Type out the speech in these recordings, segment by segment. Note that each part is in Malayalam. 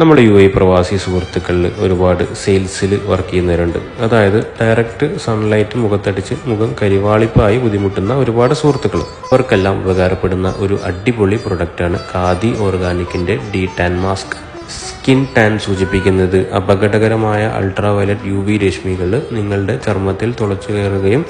നമ്മുടെ യു എ പ്രവാസി സുഹൃത്തുക്കളിൽ ഒരുപാട് സെയിൽസിൽ വർക്ക് ചെയ്യുന്നവരുണ്ട്. അതായത് ഡയറക്റ്റ് സൺലൈറ്റ് മുഖത്തടിച്ച് മുഖം കരിവാളിപ്പായി ബുദ്ധിമുട്ടുന്ന ഒരുപാട് സുഹൃത്തുക്കൾ. അവർക്കെല്ലാം ഉപകാരപ്പെടുന്ന ഒരു അടിപൊളി പ്രൊഡക്റ്റാണ് Khadi ഓർഗാനിക്കിന്റെ de tan mask. Skin tan സൂചിപ്പിക്കുന്നത് അപകടകരമായ അൾട്രാ വയലറ്റ് യു വി രശ്മികൾ നിങ്ങളുടെ ചർമ്മത്തിൽ തുളച്ചു കയറുകയും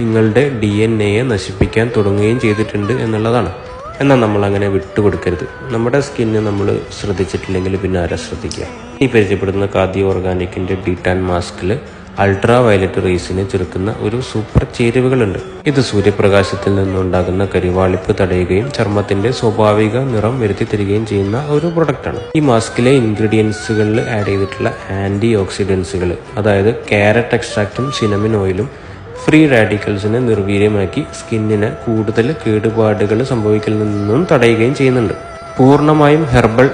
നിങ്ങളുടെ ഡി എൻ എയെ നശിപ്പിക്കാൻ തുടങ്ങുകയും ചെയ്തിട്ടുണ്ട് എന്നുള്ളതാണ്. എന്നാൽ നമ്മൾ അങ്ങനെ വിട്ടുകൊടുക്കരുത്. നമ്മുടെ സ്കിന്ന് നമ്മൾ ശ്രദ്ധിച്ചിട്ടില്ലെങ്കിൽ പിന്നെ ആരാ ശ്രദ്ധിക്കുക? ഈ പരിചയപ്പെടുന്ന കാതി ഓർഗാനിക്കിന്റെ ഡിറ്റാൻ മാസ്കിൽ അൾട്രാ വയലറ്റ് റേസിനെ ചെറുക്കുന്ന ഒരു സൂപ്പർ ചേരുവകളുണ്ട്. ഇത് സൂര്യപ്രകാശത്തിൽ നിന്നുണ്ടാകുന്ന കരിവാളിപ്പ് തടയുകയും ചർമ്മത്തിന്റെ സ്വാഭാവിക നിറം വരുത്തി തരികയും ചെയ്യുന്ന ഒരു പ്രൊഡക്റ്റാണ്. ഈ മാസ്കിലെ ഇൻഗ്രീഡിയൻസുകളിൽ ആഡ് ചെയ്തിട്ടുള്ള ആന്റി ഓക്സിഡൻസുകൾ അതായത് ക്യാരറ്റ് എക്സ്ട്രാക്റ്റും സിനമിൻ ഓയിലും ഫ്രീ റാഡിക്കൽസിനെ നിർവീര്യമാക്കി സ്കിന്നിന് കൂടുതൽ കേടുപാടുകൾ സംഭവിക്കൽ നിന്നും തടയുകയും ചെയ്യുന്നുണ്ട്. പൂർണമായും ഹെർബൽ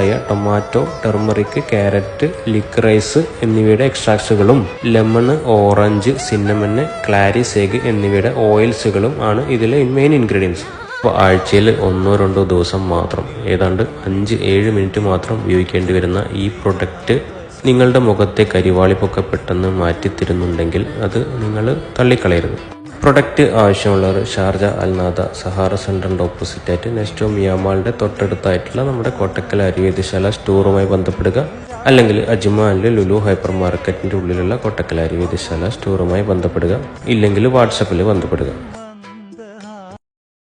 ആയ ടൊമാറ്റോ ടെർമറിക് ക്യാരറ്റ് ലിക്രൈസ് എന്നിവയുടെ എക്സ്ട്രാക്ട്സുകളും ലെമണ് ഓറഞ്ച് സിന്നമന് ക്ലാരിസേഗ് എന്നിവയുടെ ഓയിൽസുകളും ആണ് ഇതിലെ മെയിൻ ഇൻഗ്രീഡിയൻസ്. അപ്പോൾ ആഴ്ചയിൽ ഒന്നോ രണ്ടോ ദിവസം മാത്രം ഏതാണ്ട് അഞ്ച് ഏഴ് മിനിറ്റ് മാത്രം ഉപയോഗിക്കേണ്ടി വരുന്ന ഈ പ്രൊഡക്റ്റ് നിങ്ങളുടെ മുഖത്തെ കരിവാളിപ്പൊക്കെ പെട്ടെന്ന് മാറ്റിത്തരുന്നുണ്ടെങ്കിൽ അത് നിങ്ങൾ തള്ളിക്കളയരുത്. പ്രൊഡക്റ്റ് ആവശ്യമുള്ളവർ ഷാർജ അൽനാദ സഹാറ സെന്ററിന്റെ ഓപ്പോസിറ്റായിട്ട് നെസ്റ്റോ മിയാമാളിന്റെ തൊട്ടടുത്തായിട്ടുള്ള നമ്മുടെ കോട്ടക്കൽ ആയുർവേദശാല സ്റ്റോറുമായി ബന്ധപ്പെടുക. അല്ലെങ്കിൽ അജ്മാനിലെ ലുലു ഹൈപ്പർ മാർക്കറ്റിന്റെ ഉള്ളിലുള്ള കോട്ടക്കൽ ആയുർവേദശാല സ്റ്റോറുമായി ബന്ധപ്പെടുക. ഇല്ലെങ്കിൽ വാട്സപ്പിൽ ബന്ധപ്പെടുക.